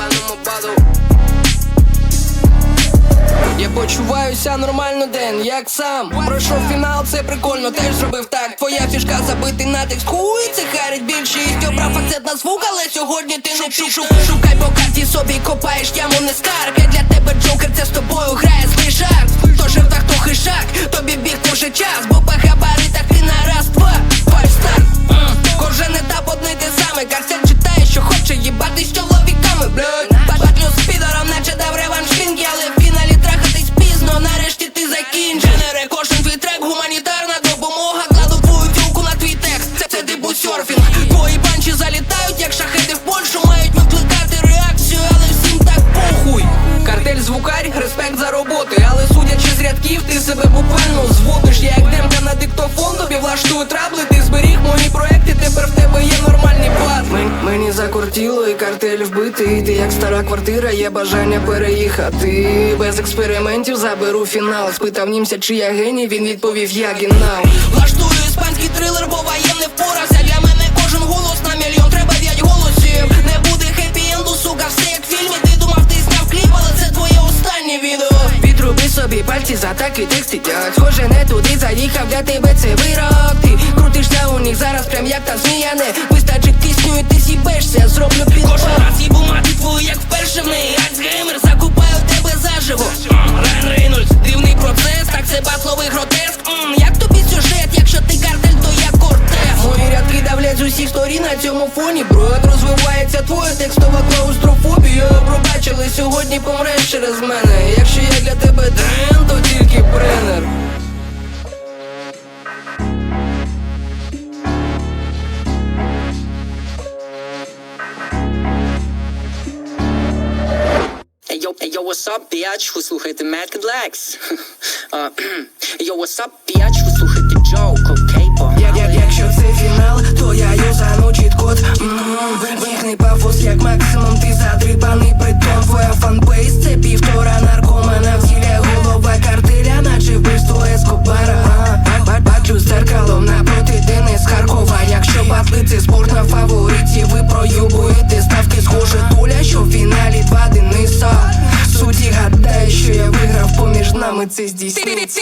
купаному паду я почуваюся нормально день, як сам. Пройшов фінал, це прикольно, теж зробив так. Твоя фішка забитий натиск, хуй це харить більшість. Обрав акцент на звук, але сьогодні ти не шук, шук, Шукай по карті собі копаєш, яму не старк. Я для тебе джокер, це з тобою грає злий жарт Хто жертва, хто хишак, тобі біг уже час, бо по габаритах ти на раз, два, фальстарт Кожен буде любити Ти як стара квартира, є бажання переїхати. Без експериментів заберу фінал. Спитав німця, чи я геній, він відповів, я гінал Влаштую іспанський трилер, бо воєнний впорався Роби собі пальці за так і тих сидять Схоже, не туди заїхав, для тебе це вирок. Ти крутишся у них зараз, прям як та змія не Вистачить кисню, і ти сібешся, зроблю під Кожен раз їбу мати твою, як вперше в неї Альцгеймер, закупаю тебе заживо. Райан Рейнольдс, дивний процес, так це батловий гротеск. Як тобі сюжет, якщо ти картель, то я кортес. Мої рядки давлять з усіх сторін на цьому фоні Брод розвивається твоє текстова клаустро сьогодні помреш через мене. Якщо я для тебе дрен, то тільки бренер. Yo, what's up, bitch? Ви слухаєте Mad Blacks? Yo, what's up, bitch? Ви. Якщо це фінал, саме це здійснюється.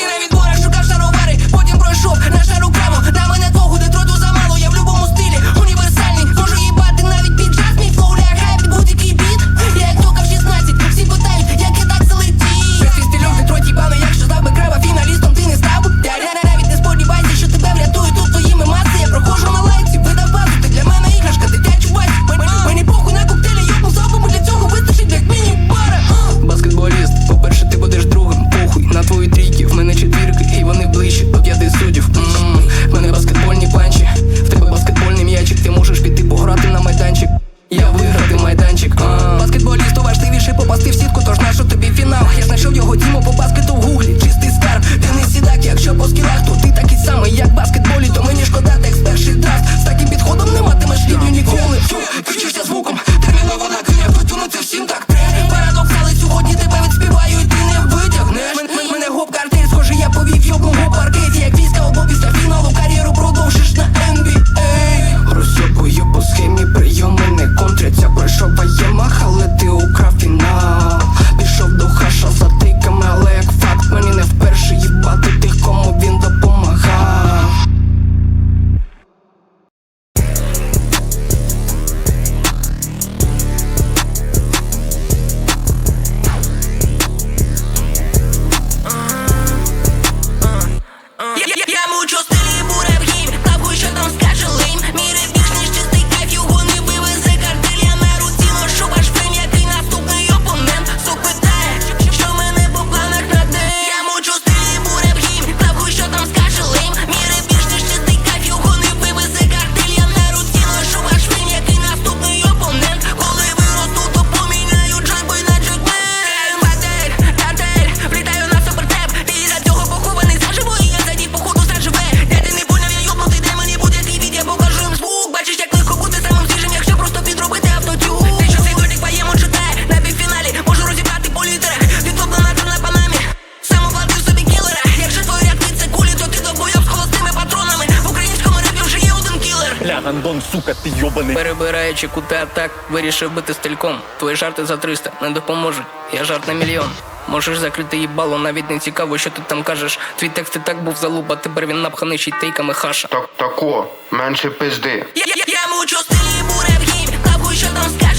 гандон, сука, ти йобаний. Перебираючи кути атак, вирішив бити стельком. Твої жарти за 300 не допоможуть. Я жарт на мільйон. Можеш закрити їбало, навіть не цікаво, що ти там кажеш. Твій текст і так був залуба, тепер він напханий ще й тейками хаша. Так, тако, менше пизди. Я, я, я мучу стилі бурев'їв, нахуй що там скажеш.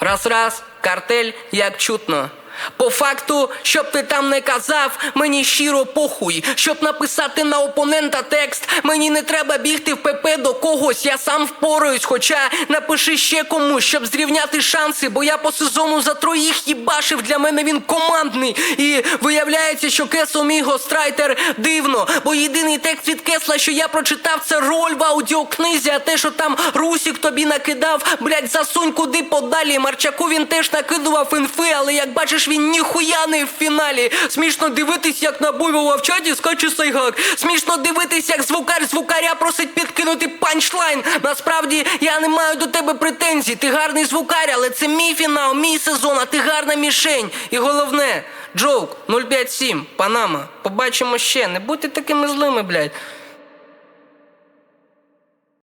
Раз раз, картель, як чутно. По факту, щоб ти там не казав, мені щиро похуй. Щоб написати на опонента текст, мені не треба бігти в ПП до когось, я сам впораюсь. Хоча напиши ще комусь, щоб зрівняти шанси, бо я по сезону за троїх їбашив, для мене він командний. І виявляється, що Кесо мій гострайтер дивно, бо єдиний текст від Кесла, що я прочитав, це роль в аудіокнизі, а те, що там Русік тобі накидав, блять, засунь куди подалі. Марчаку він теж накидував інфи, але як бачиш, він ніхуя не в фіналі. Смішно дивитись, як на Буйвола в чаті скаче сайгак. Смішно дивитись, як звукар звукаря просить підкинути панчлайн. Насправді я не маю до тебе претензій. Ти гарний звукар, але це мій фінал, мій сезон, а ти гарна мішень. І головне, Джоук 057, Панама. Побачимо ще. Не будьте такими злими, блядь.